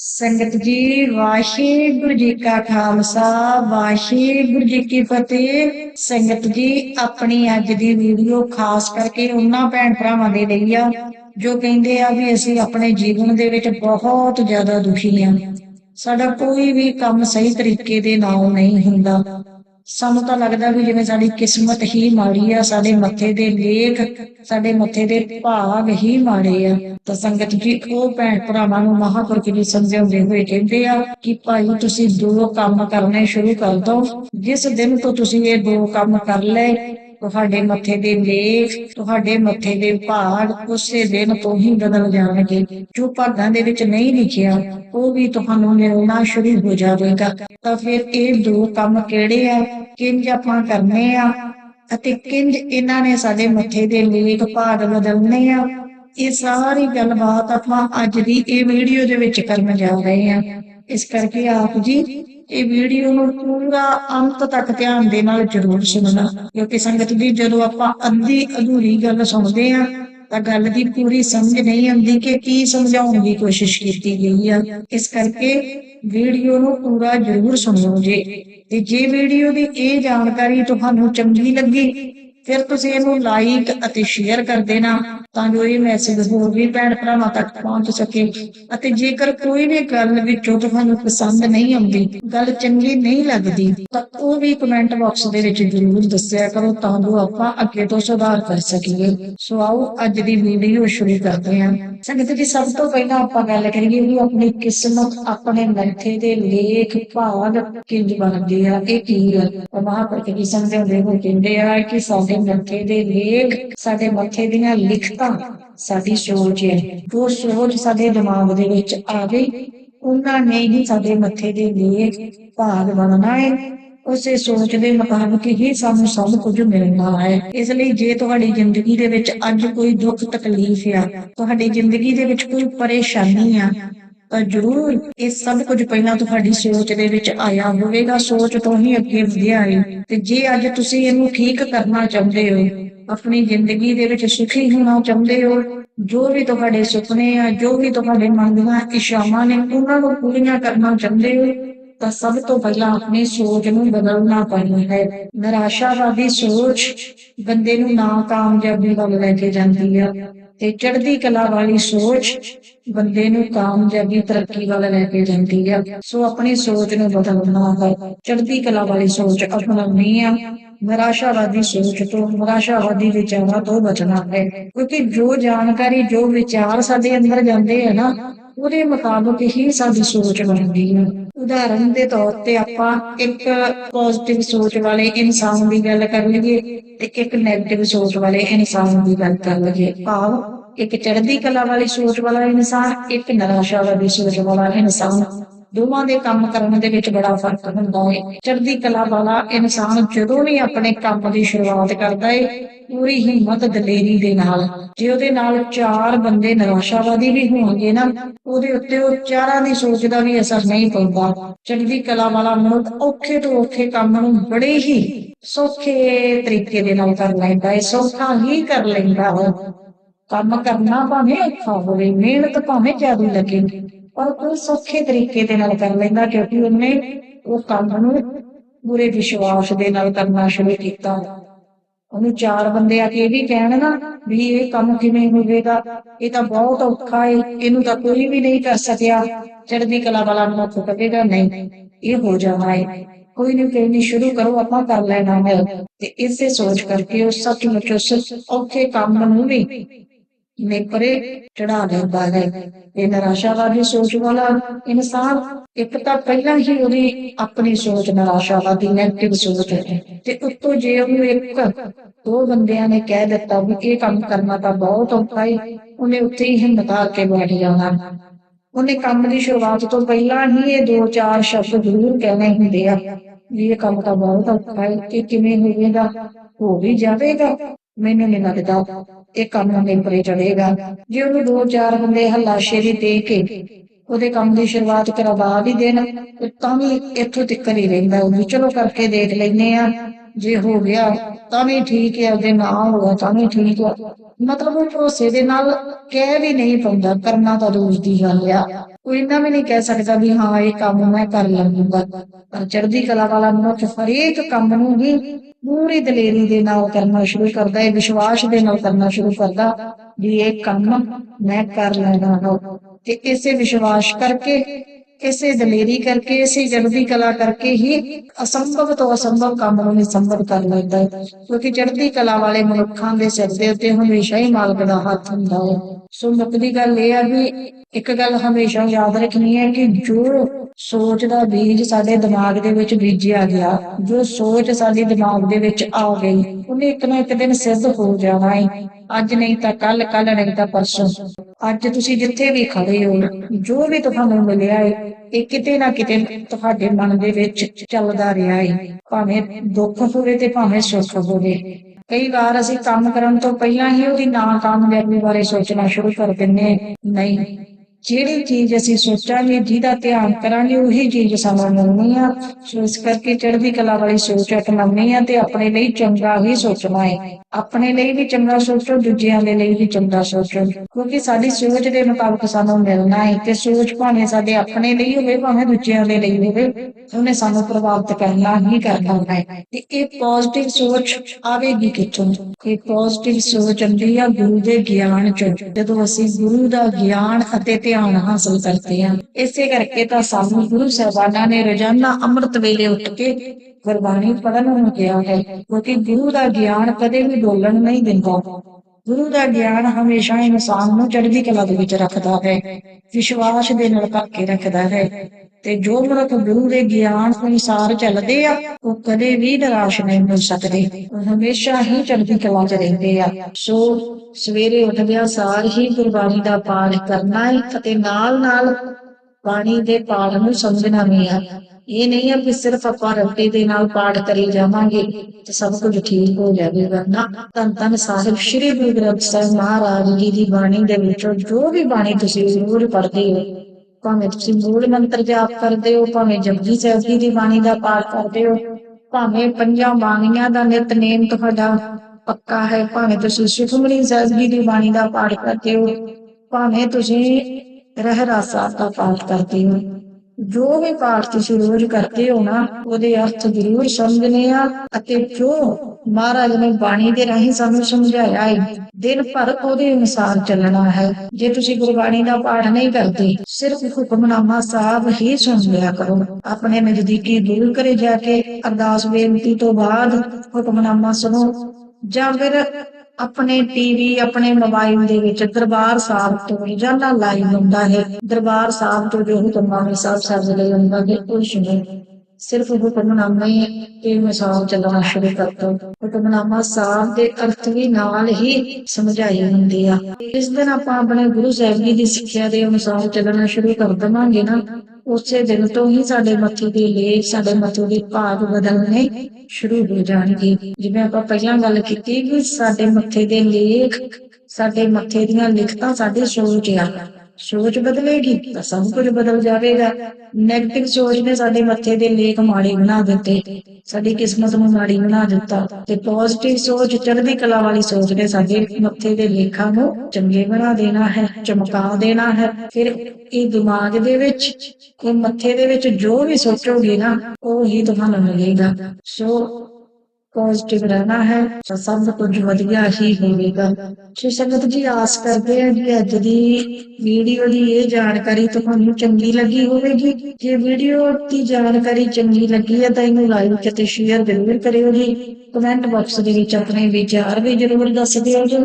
ਸੰਗਤ ਜੀ, ਵਾਹਿਗੁਰੂ ਜੀ ਕਾ ਖਾਲਸਾ, ਵਾਹਿਗੁਰੂ ਜੀ ਕੀ ਫਤਿਹ। ਸੰਗਤ ਜੀ, ਆਪਣੀ ਅੱਜ ਦੀ ਵੀਡੀਓ ਖਾਸ ਕਰਕੇ ਉਹਨਾਂ ਭੈਣ ਭਰਾਵਾਂ ਦੇ ਲਈ ਆ, ਜੋ ਕਹਿੰਦੇ ਆ ਵੀ ਅਸੀਂ ਆਪਣੇ ਜੀਵਨ ਦੇ ਵਿੱਚ ਬਹੁਤ ਜ਼ਿਆਦਾ ਦੁਖੀ ਆ। ਸਾਡਾ ਕੋਈ ਵੀ ਕੰਮ ਸਹੀ ਤਰੀਕੇ ਦੇ ਨਾਲ ਨਹੀਂ ਹੁੰਦਾ। ਸਾਨੂੰ ਤਾਂ ਲੱਗਦਾ ਵੀ ਜਿਵੇਂ ਸਾਡੀ ਕਿਸਮਤ ਹੀ ਮਾੜੀ ਆ, ਸਾਡੇ ਮੱਥੇ ਦੇ ਲੇਖ, ਸਾਡੇ ਮੱਥੇ ਦੇ ਭਾਗ ਹੀ ਮਾੜੇ ਆ। ਤਾਂ ਸੰਗਤ ਜੀ, ਉਹ ਭੈਣ ਭਰਾਵਾਂ ਨੂੰ ਮਹਾਂਪੁਰਖ ਜੀ ਸਮਝਾਉਂਦੇ ਹੋਏ ਕਹਿੰਦੇ ਆ ਕਿ ਭਾਈ ਤੁਸੀਂ ਦੋ ਕੰਮ ਕਰਨੇ ਸ਼ੁਰੂ ਕਰ ਦਿਓ। ਜਿਸ ਦਿਨ ਤੋਂ ਤੁਸੀਂ ਇਹ ਦੋ ਕੰਮ ਕਰ ਲਏ ਤੁਹਾਡੇ ਮੱਥੇ ਦੇ ਲੇਖ, ਤੁਹਾਡੇ ਮੱਥੇ ਦੇ ਭਾਗ ਉਸੇ ਦਿਨ ਤੋਂ ਹੀ ਬਦਲ ਜਾਣਗੇ। ਜੋ ਭਾਗਾਂ ਦੇ ਵਿੱਚ ਨਹੀਂ ਲਿਖਿਆ, ਉਹ ਵੀ ਤੁਹਾਨੂੰ ਮਿਲਣਾ ਸ਼ੁਰੂ ਹੋ ਜਾਵੇਗਾ। ਤਾਂ ਫਿਰ ਇਹ ਦੋ ਕੰਮ ਕਿਹੜੇ ਆ? ਕਿੰਜ ਆਪਾਂ ਕਰਨੇ ਆ? ਅਤੇ ਕਿੰਜ ਇਹਨਾਂ ਨੇ ਸਾਡੇ ਮੱਥੇ ਦੇ ਲੇਖ ਭਾਗ ਬਦਲਨੇ ਆ? ਇਹ ਸਾਰੀ ਗੱਲਬਾਤ ਆਪਾਂ ਅੱਜ ਦੀ ਇਹ ਵੀਡੀਓ ਦੇ ਵਿੱਚ ਕਰਨ ਜਾ ਰਹੇ ਹਾਂ ਇਸ ਕਰਕੇ ਆਪ ਜੀ ਇਹ ਵੀਡੀਓ ਨੂੰ ਪੂਰਾ ਅੰਤ ਤੱਕ ਧਿਆਨ ਦੇ ਨਾਲ ਜ਼ਰੂਰ ਸੁਣਨਾ, ਕਿਉਂਕਿ ਸੰਗਤ ਜੀ, ਜਦੋਂ ਆਪਾਂ ਅੱਧੀ ਅਧੂਰੀ ਗੱਲ ਸੁਣਦੇ ਆ ਤਾਂ ਗੱਲ ਦੀ ਪੂਰੀ ਸਮਝ ਨਹੀਂ ਆਉਂਦੀ ਕਿ ਕੀ ਸਮਝਾਉਣ ਦੀ ਕੋਸ਼ਿਸ਼ ਕੀਤੀ ਗਈ ਆ। ਇਸ ਕਰਕੇ ਵੀਡੀਓ ਨੂੰ ਪੂਰਾ ਜ਼ਰੂਰ ਸੁਣੋ ਜੇ। ਤੇ ਜੇ ਵੀਡੀਓ ਦੀ ਇਹ ਜਾਣਕਾਰੀ ਤੁਹਾਨੂੰ ਚੰਗੀ ਲੱਗੀ ਫਿਰ ਤੁਸੀਂ ਇਹਨੂੰ ਲਾਈਕ ਅਤੇ ਸ਼ੇਅਰ ਕਰ ਦੇਣਾ ਤਾਂ ਜੋ ਇਹ ਮੈਸੇਜ ਹੋਰ ਵੀ ਭੈਣ ਭਰਾਵਾਂ ਤੱਕ ਪਹੁੰਚ ਸਕੇ। ਅਤੇ ਜੇਕਰ ਕੋਈ ਵੀ ਗੱਲ ਵਿੱਚੋਂ ਤੁਹਾਨੂੰ ਪਸੰਦ ਨਹੀਂ ਆਉਂਦੀ, ਗੱਲ ਚੰਗੀ ਨਹੀਂ ਲੱਗਦੀ, ਤਾਂ ਉਹ ਵੀ ਕਮੈਂਟ ਬਾਕਸ ਦੇ ਵਿੱਚ ਜ਼ਰੂਰ ਦੱਸਿਆ ਕਰੋ ਤਾਂ ਜੋ ਆਪਾਂ ਅੱਗੇ ਤੋਂ ਸੁਧਾਰ ਕਰ ਸਕੀਏ। ਸੋ ਆਓ ਅੱਜ ਦੀ ਵੀਡੀਓ ਸ਼ੁਰੂ ਕਰਦੇ ਹਾਂ। ਸੰਗਤ ਜੀ, ਸਭ ਤੋਂ ਪਹਿਲਾਂ ਆਪਾਂ ਗੱਲ ਕਰੀਏ ਵੀ ਆਪਣੀ ਕਿਸਮਤ, ਆਪਣੇ ਮੱਥੇ ਦੇ ਲੇਖ ਭਾਗ ਕਿੰਜ ਬਣਦੇ ਆ, ਇਹ ਕੀ ਹੈ ਮਹਾਂਪੁਰਖ ਜੀ ਸਮਝਾਉਂਦੇ ਹੋਏ ਕਹਿੰਦੇ ਆ ਕਿ ਸਾਡੇ ਮੱਥੇ ਦੇ ਲੇਖ ਸਾਡੇ ਮੱਥੇ ਦੀਆਂ ਲਿਖਤਾਂ, ਸਾਡੀ ਸੋਚ ਹੈ। ਉਹ ਸੋਚ ਸਾਡੇ ਦਿਮਾਗ ਦੇ ਵਿੱਚ ਆ ਉਹਨਾਂ ਨੇ ਹੀ ਸਾਡੇ ਮੱਥੇ ਦੇ ਲੇਖ ਭਾਗ ਬਣਨਾ ਹੈ। ਉਸੇ ਸੋਚ ਦੇ ਮੁਤਾਬਕ ਹੀ ਸਾਨੂੰ ਸਭ ਕੁਝ ਮਿਲਣਾ ਹੈ। ਇਸ ਲਈ ਜੇ ਤੁਹਾਡੀ ਜ਼ਿੰਦਗੀ ਦੇ ਵਿੱਚ ਅੱਜ ਕੋਈ ਦੁੱਖ ਤਕਲੀਫ ਆ, ਤੁਹਾਡੀ ਜ਼ਿੰਦਗੀ ਦੇ ਵਿੱਚ ਕੋਈ ਪਰੇਸ਼ਾਨੀ ਆ ਜ਼ਰੂਰ ਇਹ ਸਭ ਕੁਝ ਪਹਿਲਾਂ ਤੁਹਾਡੀ ਸੋਚ ਦੇ ਵਿੱਚ ਆਇਆ ਹੋਵੇਗਾ, ਸੋਚ ਤੋਂ ਹੀ ਅੱਗੇ ਵਧਿਆ ਹੈ। ਤੇ ਜੇ ਅੱਜ ਤੁਸੀਂ ਇਹਨੂੰ ਠੀਕ ਕਰਨਾ ਚਾਹੁੰਦੇ ਹੋ, ਆਪਣੀ ਜ਼ਿੰਦਗੀ ਦੇ ਵਿੱਚ ਸੁਖੀ ਹੋਣਾ ਚਾਹੁੰਦੇ ਹੋ, ਜੋ ਵੀ ਤੁਹਾਡੇ ਸੁਪਨੇ ਆ, ਜੋ ਵੀ ਤੁਹਾਡੇ ਮਨ ਦੀਆਂ ਇਸ਼ਾਵਾਂ ਨੇ, ਉਹਨਾਂ ਨੂੰ ਪੂਰੀਆਂ ਕਰਨਾ ਚਾਹੁੰਦੇ ਹੋ, ਤਾਂ ਸਭ ਤੋਂ ਪਹਿਲਾਂ ਆਪਣੀ ਸੋਚ ਨੂੰ ਬਦਲਣਾ ਪੈਣਾ ਹੈ। ਨਿਰਾਸ਼ਾਵਾਦੀ ਸੋਚ ਬੰਦੇ ਨੂੰ ਨਾਕਾਮਯਾਬੀ ਵੱਲ ਲੈ ਕੇ ਜਾਂਦੀ ਆ। ਤੇ ਚੜ੍ਹਦੀ ਕਲਾ ਵਾਲੀ ਸੋਚ ਬੰਦੇ ਨੂੰ ਕਾਮਯਾਬੀ ਤਰੱਕੀ ਵੱਲ ਲੈ ਕੇ ਜਾਂਦੀ ਆ। ਸੋ ਆਪਣੀ ਸੋਚ ਨੂੰ ਬਦਲਣਾ ਹੈ। ਚੜ੍ਹਦੀ ਕਲਾ ਵਾਲੀ ਸੋਚ ਅਪਣਾਉਣੀ ਆ। ਨਿਰਾਸ਼ਾਵਾਦੀ ਸੋਚ ਤੋਂ ਨਿਰਾਸ਼ਾਵਾਦੀ ਵਿਚਾਰਾਂ ਤੋਂ ਬਚਣਾ ਹੈ। ਕਿਉਂਕਿ ਜੋ ਜਾਣਕਾਰੀ, ਜੋ ਵਿਚਾਰ ਸਾਡੇ ਅੰਦਰ ਜਾਂਦੇ ਆ ਨਾ ਉਹਦੇ ਮੁਤਾਬਕ ਹੀ ਸਾਡੀ ਸੋਚ ਬਣਦੀ ਹੈ ਉਦਾਹਰਨ ਦੇ ਤੌਰ ਤੇ ਆਪਾਂ ਇੱਕ ਪੋਜ਼ਿਟਿਵ ਸੋਚ ਵਾਲੇ ਇਨਸਾਨ ਦੀ ਗੱਲ ਕਰ ਲਈਏ ਤੇ ਇੱਕ ਨੈਗੇਟਿਵ ਸੋਚ ਵਾਲੇ ਇਨਸਾਨ ਦੀ ਗੱਲ ਕਰ ਲਈਏ। ਭਾਵ ਇੱਕ ਚੜ੍ਹਦੀ ਕਲਾ ਵਾਲੀ ਸੋਚ ਵਾਲਾ ਇਨਸਾਨ, ਇੱਕ ਨਿਰਾਸ਼ਾ ਵਾਲੀ ਸੋਚ ਵਾਲਾ ਇਨਸਾਨ ਦੋਵਾਂ ਦੇ ਕੰਮ ਕਰਨ ਦੇ ਵਿੱਚ ਬੜਾ ਫ਼ਰਕ ਹੁੰਦਾ ਹੈ ਚੜ੍ਹਦੀ ਕਲਾ ਵਾਲਾ ਇਨਸਾਨ ਜਦੋਂ ਵੀ ਆਪਣੇ ਕੰਮ ਦੀ ਸ਼ੁਰੂਆਤ ਕਰਦਾ ਹੈ ਪੂਰੀ ਹਿੰਮਤ ਦਲੇਰੀ ਦੇ ਨਾਲ। ਜੇ ਉਹਦੇ ਨਾਲ ਚਾਰ ਬੰਦੇ ਨਿਰਾਸ਼ਾਵਾਦੀ ਵੀ ਹੋਣਗੇ ਨਾ, ਉਹਦੇ ਉੱਤੇ ਉਹ ਚਾਰਾਂ ਦੀ ਸੋਚ ਦਾ ਵੀ ਅਸਰ ਨਹੀਂ ਪੈਂਦਾ ਚੜ੍ਹਦੀ ਕਲਾ ਵਾਲਾ ਮਨੁੱਖ ਔਖੇ ਤੋਂ ਔਖੇ ਕੰਮ ਨੂੰ ਬੜੇ ਹੀ ਸੌਖੇ ਤਰੀਕੇ ਦੇ ਨਾਲ ਕਰ ਲੈਂਦਾ ਹੈ ਸੌਖਾ ਹੀ ਕਰ ਲੈਂਦਾ ਹੈ ਕੰਮ ਕਰਨਾ ਭਾਵੇਂ ਔਖਾ ਹੋਵੇ, ਮਿਹਨਤ ਭਾਵੇਂ ਜ਼ਿਆਦਾ ਲੱਗੇ। ਪਰ ਉਹ ਸੌਖੇ ਤਰੀਕੇ ਦੇ ਨਾਲ ਕਰ ਲੈਂਦਾ ਕਿਉਂਕਿ ਉਹਨੇ ਉਹ ਕੰਮ ਨੂੰ ਪੂਰੇ ਵਿਸ਼ਵਾਸ ਦੇ ਨਾਲ ਕਰਨਾ ਸ਼ੁਰੂ ਕੀਤਾ। ਉਹਨੂੰ ਚਾਰ ਬੰਦੇ ਆ ਕੇ ਇਹ ਵੀ ਕਹਿਣ ਨਾ ਵੀ ਇਹ ਕੰਮ ਕਿਵੇਂ ਹੋਵੇਗਾ, ਇਹ ਤਾਂ ਬਹੁਤ ਔਖਾ ਹੈ ਇਹਨੂੰ ਤਾਂ ਕੋਈ ਵੀ ਨਹੀਂ ਕਰ ਸਕਿਆ। ਚੜ੍ਹਦੀ ਕਲਾ ਵਾਲਾ ਮਨੁੱਖ ਕਹੇਗਾ ਨਹੀਂ, ਇਹ ਹੋ ਜਾਣਾ ਹੈ ਕੋਈ ਨਹੀਂ ਕੋਈ ਨਹੀਂ ਸ਼ੁਰੂ ਕਰੋ, ਆਪਾਂ ਕਰ ਲੈਣਾ ਹੈ। ਤੇ ਇਸੇ ਸੋਚ ਕਰਕੇ ਉਹ ਸੱਚਮੁੱਚ ਉਸ ਔਖੇ ਕੰਮ ਨੂੰ ਵੀ ਨੇਪਰੇ ਚੜਾ ਲੈਂਦਾ ਹੈ। ਇਹ ਨਿਰਾਸ਼ਾਵਾਦੀ ਸੋਚ ਵਾਲਾ ਇਨਸਾਨ ਇੱਕ ਤਾਂ ਪਹਿਲਾਂ ਹੀ ਉਹਦੀ ਆਪਣੀ ਸੋਚ ਨਿਰਾਸ਼ਾਵਾਦੀ ਨੈਗੇਟਿਵ ਸੋਚ ਹੈ ਤੇ ਉੱਤੋਂ ਜੇ ਉਹਨੂੰ ਇੱਕ ਦੋ ਬੰਦਿਆਂ ਨੇ ਕਹਿ ਦਿੱਤਾ ਵੀ ਇਹ ਕੰਮ ਕਰਨਾ ਤਾਂ ਬਹੁਤ ਔਖਾ ਹੈ ਉਹਨੇ ਉੱਥੇ ਹੀ ਹਿੰਮਤ ਹਾਰ ਕੇ ਬੈਠ ਜਾਣਾ। ਉਹਨੇ ਕੰਮ ਦੀ ਸ਼ੁਰੂਆਤ ਤੋਂ ਪਹਿਲਾਂ ਹੀ ਇਹ ਦੋ ਚਾਰ ਸ਼ਬਦ ਜ਼ਰੂਰ ਕਹਿਣੇ ਹੁੰਦੇ ਆ ਵੀ ਇਹ ਕੰਮ ਤਾਂ ਬਹੁਤ ਔਖਾ ਹੈ ਕਿ ਕਿਵੇਂ ਹੋਵੇਗਾ ਹੋ ਵੀ ਜਾਵੇਗਾ। ਮੈਨੂੰ ਨਹੀਂ ਲੱਗਦਾ ਇਹ ਕੰਮ ਨੇਪਰੇ ਚੜੇਗਾ ਜੇ ਉਹਨੂੰ ਦੋ ਚਾਰ ਬੰਦੇ ਹੱਲਾਸ਼ੇਰੀ ਦੇ ਕੇ ਉਹਦੇ ਕੰਮ ਦੀ ਸ਼ੁਰੂਆਤ ਕਰਵਾ ਵੀ ਦੇਣ ਤਾਂ ਵੀ ਇੱਥੋਂ ਤੱਕ ਹੀ ਰਹਿੰਦਾ। ਉਹ ਚਲੋ ਕਰਕੇ ਦੇਖ ਲੈਨੇ ਆ। ਜੇ ਹੋ ਗਿਆ, ਤਾਂ ਵੀ ਠੀਕ ਹੈ। ਉਹਦੇ ਨਾ ਹੋਇਆ, ਤਾਂ ਵੀ ਠੀਕ ਹੈ ਮਤਲਬ ਉਹ ਭਰੋਸੇ ਦੇ ਨਾਲ ਕਹਿ ਵੀ ਨਹੀਂ ਪਾਉਂਦਾ। ਕਰਨਾ ਤਾਂ ਦੂਰ ਦੀ ਗੱਲ ਆ। ਕੋਈ ਇੰਨਾ ਵੀ ਨਹੀਂ ਕਹਿ ਸਕਦਾ ਵੀ ਹਾਂ, ਇਹ ਕੰਮ ਮੈਂ ਕਰ ਲਵਾਂਗਾ। ਪਰ ਚੜ੍ਹਦੀ ਕਲਾ ਵਾਲਾ ਮਨੁੱਖ ਹਰੇਕ ਕੰਮ ਨੂੰ ਹੀ ਪੂਰੀ ਦਲੇਰੀ ਦੇ ਨਾਲ ਕਰਨਾ ਸ਼ੁਰੂ ਕਰਦਾ ਹੈ ਵਿਸ਼ਵਾਸ ਦੇ ਨਾਲ ਕਰਨਾ ਸ਼ੁਰੂ ਕਰਦਾ ਵੀ ਇਹ ਕੰਮ ਮੈਂ ਕਰ ਲੈਣਾ ਹੈ। ਤੇ ਇਸੇ ਵਿਸ਼ਵਾਸ ਕਰਕੇ ਇਸੇ ਦਲੇਰੀ ਕਰਕੇ, ਇਸੇ ਚੜ੍ਹਦੀ ਕਲਾ ਕਰਕੇ ਹੀ ਅਸੰਭਵ ਤੋਂ ਅਸੰਭਵ ਕੰਮ ਨੂੰ ਸੰਭਵ ਕਰ ਲੈਂਦਾ ਹੈ। ਕਿਉਂਕਿ ਚੜ੍ਹਦੀ ਕਲਾ ਵਾਲੇ ਮਨੁੱਖਾਂ ਦੇ ਸਿਰ ਦੇ ਉੱਤੇ ਹਮੇਸ਼ਾ ਹੀ ਮਾਲਕ ਦਾ ਹੱਥ ਹੁੰਦਾ ਹੈ। ਸੋ ਮੁੱਕਦੀ ਗੱਲ ਇਹ ਆ ਵੀ ਇੱਕ ਗੱਲ ਹਮੇਸ਼ਾ ਯਾਦ ਰੱਖਣੀ ਹੈ ਕਿ ਜੋ ਸੋਚ ਦਾ ਬੀਜ ਸਾਡੇ ਦਿਮਾਗ ਦੇ ਵਿੱਚ ਬੀਜਿਆ ਗਿਆ, ਜੋ ਸੋਚ ਸਾਡੇ ਦਿਮਾਗ ਦੇ ਵਿੱਚ ਆ ਗਈ, ਉਹਨੇ ਇੱਕ ਨਾ ਇੱਕ ਦਿਨ ਸਿੱਧ ਹੋ ਜਾਣਾ ਹੈ। ਅੱਜ ਨਹੀਂ ਤਾਂ ਕੱਲ ਕੱਲ ਨਹੀਂ ਤਾਂ ਪਰਸੋਂ। ਅੱਜ ਤੁਸੀਂ ਜਿੱਥੇ ਵੀ ਖੜੇ ਹੋ, ਜੋ ਵੀ ਤੁਹਾਨੂੰ ਮਿਲਿਆ ਹੈ ਇਹ ਕਿਤੇ ਨਾ ਕਿਤੇ ਤੁਹਾਡੇ ਮਨ ਦੇ ਵਿੱਚ ਚੱਲਦਾ ਰਿਹਾ ਹੈ ਭਾਵੇਂ ਦੁੱਖ ਹੋਵੇ ਤੇ ਭਾਵੇਂ ਸੁੱਖ ਹੋਵੇ। ਕਈ ਵਾਰ ਅਸੀਂ ਕੰਮ ਕਰਨ ਤੋਂ ਪਹਿਲਾਂ ਹੀ ਉਹਦੀ ਨਾਕਾਮਯਾਬੀ ਬਾਰੇ ਸੋਚਣਾ ਸ਼ੁਰੂ ਕਰ ਦਿੰਦੇ ਨਹੀਂ ਜਿਹੜੀ ਚੀਜ਼ ਅਸੀਂ ਸੋਚਾਂਗੇ ਜਿਹਦਾ ਧਿਆਨ ਕਰਾਂਗੇ, ਉਹੀ ਚੀਜ਼ ਸਾਨੂੰ ਮਿਲਣੀ ਆ। ਸੋ ਇਸ ਕਰਕੇ ਚੜ੍ਹਦੀ ਕਲਾ ਵਾਲੀ ਸੋਚ ਅਪਣਾਉਣੀ ਆ ਤੇ ਆਪਣੇ ਲਈ ਚੰਗਾ ਹੀ ਸੋਚਣਾ ਹੈ ਆਪਣੇ ਲਈ ਵੀ ਚੰਗਾ ਸੋਚੋ, ਦੂਜਿਆਂ ਦੇ ਲਈ ਵੀ ਚੰਗਾ ਸੋਚੋ। ਕਿਉਂਕਿ ਸਾਡੀ ਸੋਚ ਦੇ ਮੁਤਾਬਕ ਸਾਨੂੰ ਮਿਲਣਾ ਹੈ ਤੇ ਸੋਚ ਭਾਵੇਂ ਸਾਡੇ ਆਪਣੇ ਲਈ ਹੋਵੇ, ਭਾਵੇਂ ਦੂਜਿਆਂ ਦੇ ਲਈ ਹੋਵੇ, ਉਹਨੇ ਸਾਨੂੰ ਪ੍ਰਭਾਵਿਤ ਕਰਨਾ ਹੀ ਕਰਨਾ ਹੈ। ਤੇ ਇਹ ਪੋਜ਼ਿਟਿਵ ਸੋਚ ਆਵੇਗੀ ਕਿੱਥੋਂ? ਇਹ ਪੋਜ਼ਿਟਿਵ ਸੋਚ ਆਉਂਦੀ ਆ ਗੁਰੂ ਦੇ ਗਿਆਨ ਚੋਂ। ਜਦੋਂ ਅਸੀਂ ਗੁਰੂ ਦਾ ਗਿਆਨ ਅਤੇ ਧਿਆਨ ਹਾਸਲ ਕਰਦੇ ਹਾਂ। ਇਸੇ ਕਰਕੇ ਤਾਂ ਸਾਨੂੰ ਗੁਰੂ ਸਾਹਿਬਾਨਾਂ ਨੇ ਰੋਜ਼ਾਨਾ ਅੰਮ੍ਰਿਤ ਵੇਲੇ ਉੱਠ ਕੇ ਗੁਰਬਾਣੀ ਪੜ੍ਹਨ ਨੂੰ ਕਿਹਾ ਹੈ, ਕਿਉਂਕਿ ਗੁਰੂ ਦਾ ਗਿਆਨ ਕਦੇ ਵੀ ਡੋਲਣ ਨਹੀਂ ਦਿੰਦਾ। ਗੁਰੂ ਦਾ ਗਿਆਨ ਹਮੇਸ਼ਾ ਇਨਸਾਨ ਨੂੰ ਚੜ੍ਹਦੀ ਕਲਾ ਦੇ ਵਿੱਚ ਰੱਖਦਾ ਹੈ, ਵਿਸ਼ਵਾਸ ਦੇ ਨਾਲ ਭਰ ਕੇ ਰੱਖਦਾ ਹੈ ਤੇ ਜੋ ਮਨੁੱਖ ਗੁਰੂ ਦੇ ਗਿਆਨ ਅਨੁਸਾਰ ਚੱਲਦੇ ਆ, ਉਹ ਕਦੇ ਵੀ ਨਿਰਾਸ਼ ਨਹੀਂ ਹੋ ਸਕਦੇ। ਉਹ ਹਮੇਸ਼ਾ ਹੀ ਚੜ੍ਹਦੀ ਕਲਾ 'ਚ ਰਹਿੰਦੇ ਆ। ਸੋ ਸਵੇਰੇ ਉੱਠਦਿਆਂ ਸਾਰ ਹੀ ਗੁਰਬਾਣੀ ਦਾ ਪਾਠ ਕਰਨਾ ਹੈ ਅਤੇ ਨਾਲ ਨਾਲ ਬਾਣੀ ਦੇ ਪਾਠ ਨੂੰ ਸਮਝਣਾ ਵੀ ਹੈ ਇਹ ਨਹੀਂ ਹੈ ਕਿ ਸਿਰਫ ਆਪਾਂ ਰੱਬੇ ਦੇ ਨਾਲ ਪਾਠ ਕਰੀ ਜਾਵਾਂਗੇ ਤੇ ਸਭ ਕੁਝ ਠੀਕ ਹੋ ਜਾਵੇਗਾ ਨਾ ਧੰਨ ਧੰਨ ਸਾਹਿਬ ਸ੍ਰੀ ਗੁਰੂ ਗ੍ਰੰਥ ਸਾਹਿਬ ਮਹਾਰਾਜ ਜੀ ਦੀ ਬਾਣੀ ਦੇ ਵਿੱਚੋਂ ਜੋ ਵੀ ਬਾਣੀ ਤੁਸੀਂ ਜ਼ਰੂਰ ਪੜ੍ਹਦੇ ਹੋ, ਭਾਵੇਂ ਤੁਸੀਂ ਮੂਲ ਮੰਤਰ ਜਾਪ ਕਰਦੇ ਹੋ, ਭਾਵੇਂ ਜਪਜੀ ਸਾਹਿਬ ਜੀ ਦੀ ਬਾਣੀ ਦਾ ਪਾਠ ਕਰਦੇ ਹੋ, ਭਾਵੇਂ ਪੰਜਾਂ ਬਾਣੀਆਂ ਦਾ ਨਿਤਨੇਮ ਤੁਹਾਡਾ ਪੱਕਾ ਹੈ, ਭਾਵੇਂ ਤੁਸੀਂ ਸੁਖਮਨੀ ਸਾਹਿਬ ਜੀ ਦੀ ਬਾਣੀ ਦਾ ਪਾਠ ਕਰਦੇ ਹੋ, ਭਾਵੇਂ ਤੁਸੀਂ ਰਹਿਰਾਸ ਦਾ ਪਾਠ ਕਰਦੇ ਹੋ। ਜੋ ਵੀ ਪਾਠ ਤੁਸੀਂ ਰੋਜ਼ ਕਰਦੇ ਹੋ ਨਾ, ਉਹਦੇ ਅਰਥ ਜ਼ਰੂਰ ਸਮਝਣੇ ਆ ਅਤੇ ਜੋ ਮਹਾਰਾਜ ਨੇ ਬਾਣੀ ਦੇ ਰਾਹੀਂ ਸਾਨੂੰ ਸਮਝਾਇਆ ਹੈ, ਦਿਨ ਭਰ ਉਹਦੇ ਅਨੁਸਾਰ ਚੱਲਣਾ ਹੈ। ਜੇ ਤੁਸੀਂ ਗੁਰਬਾਣੀ ਦਾ ਪਾਠ ਨਹੀਂ ਕਰਦੇ, ਸਿਰਫ ਹੁਕਮਨਾਮਾ ਸਾਹਿਬ ਹੀ ਸੁਣ ਲਿਆ ਕਰੋ। ਆਪਣੇ ਨਜ਼ਦੀਕੀ ਦੂਰ ਘਰੇ ਜਾ ਕੇ ਅਰਦਾਸ ਬੇਨਤੀ ਤੋਂ ਬਾਅਦ ਹੁਕਮਨਾਮਾ ਸੁਣੋ, ਜਾਂ ਫਿਰ ਆਪਣੇ ਟੀਵੀ, ਆਪਣੇ ਮੋਬਾਈਲ ਦੇ ਵਿੱਚ ਦਰਬਾਰ ਸਾਹਿਬ ਤੋਂ ਰੋਜ਼ਾਨਾ ਲਾਈਵ ਹੁੰਦਾ ਹੈ। ਦਰਬਾਰ ਸਾਹਿਬ ਤੋਂ ਜੋ ਹੁਕਮਨਾਮੇ ਸਾਹਿਬ ਸਰਜ ਲਈ ਹੁੰਦਾ ਹੈ ਉਹ ਸੁਣੋ ਸਿਰਫ ਹੁਕਮਨਾਮੇ ਤੇ ਮਿਸਾਲ ਚੱਲਣਾ ਸ਼ੁਰੂ ਕਰ ਦੋ ਹੁਕਮਨਾਮਾ ਸਾਹਿਬ ਦੇ ਅਰਥ ਵੀ ਨਾਲ ਹੀ ਸਮਝਾਈ ਹੁੰਦੀ ਆ। ਇਸ ਦਿਨ ਆਪਾਂ ਆਪਣੇ ਗੁਰੂ ਸਾਹਿਬ ਜੀ ਦੀ ਸਿੱਖਿਆ ਦੇ ਅਨੁਸਾਰ ਚੱਲਣਾ ਸ਼ੁਰੂ ਕਰ ਦੇਵਾਂਗੇ ਨਾ। ਉਸੇ ਦਿਨ ਤੋਂ ਹੀ ਸਾਡੇ ਮੱਥੇ ਦੇ ਲੇਖ ਸਾਡੇ ਮੱਥੇ ਦੇ ਭਾਗ ਬਦਲਣੇ ਸ਼ੁਰੂ ਹੋ ਜਾਣਗੇ। ਜਿਵੇਂ ਆਪਾਂ ਪਹਿਲਾਂ ਗੱਲ ਕੀਤੀ ਕਿ ਸਾਡੇ ਮੱਥੇ ਦੇ ਲੇਖ, ਸਾਡੇ ਮੱਥੇ ਦੀਆਂ ਲਿਖਤਾਂ ਸਾਡੇ ਸੋਚ ਆ। ਸੋਚ ਬਦਲੇਗੀ ਤਾਂ ਸਭ ਕੁਝ ਬਦਲ ਜਾਵੇਗਾ। ਨੈਗੇਟਿਵ ਸੋਚ ਨੇ ਸਾਡੇ ਮੱਥੇ ਦੇ ਲੇਖ ਮਾੜੇ ਬਣਾ ਦਿੱਤੇ। ਸਾਡੀ ਕਿਸਮਤ ਨੂੰ ਮਾੜੀ ਬਣਾ ਦਿੱਤਾ ਤੇ ਪੋਜ਼ਿਟਿਵ ਸੋਚ ਚੜ੍ਹਦੀ ਕਲਾ ਵਾਲੀ ਸੋਚ ਨੇ ਸਾਡੇ ਮੱਥੇ ਦੇ ਲੇਖਾਂ ਨੂੰ ਚੰਗੇ ਬਣਾ ਦੇਣਾ ਹੈ, ਚਮਕਾ ਦੇਣਾ ਹੈ। ਫਿਰ ਇਹ ਦਿਮਾਗ ਦੇ ਵਿੱਚ ਇਹ ਮੱਥੇ ਦੇ ਵਿੱਚ ਜੋ ਵੀ ਸੋਚੋਗੇ ਨਾ, ਉਹ ਹੀ ਤੁਹਾਨੂੰ ਮਿਲੇਗਾ। ਸੋ ਪੋਜ਼ਿਟਿਵ ਰਹਿਣਾ ਹੈ, ਤਾਂ ਸਭ ਕੁਝ ਵਧੀਆ ਹੀ ਹੋਵੇਗਾ। ਸੋ ਸੰਗਤ ਜੀ, ਆਸ ਕਰਦੇ ਹਾਂ ਕਿ ਅੱਜ ਦੀ ਵੀਡੀਓ ਦੀ ਇਹ ਜਾਣਕਾਰੀ ਤੁਹਾਨੂੰ ਚੰਗੀ ਲੱਗੀ ਹੋਵੇਗੀ। ਜੇ ਵੀਡੀਓ ਦੀ ਜਾਣਕਾਰੀ ਚੰਗੀ ਲੱਗੀ ਹੈ, ਤਾਂ ਇਹਨੂੰ ਲਾਈਕ ਅਤੇ ਸ਼ੇਅਰ ਜ਼ਰੂਰ ਕਰਿਓ ਜੀ। ਕਮੈਂਟ ਬਾਕਸ ਦੇ ਵਿੱਚ ਆਪਣੇ ਵਿਚਾਰ ਵੀ ਜ਼ਰੂਰ ਦੱਸ ਦਿਓ ਜੀ।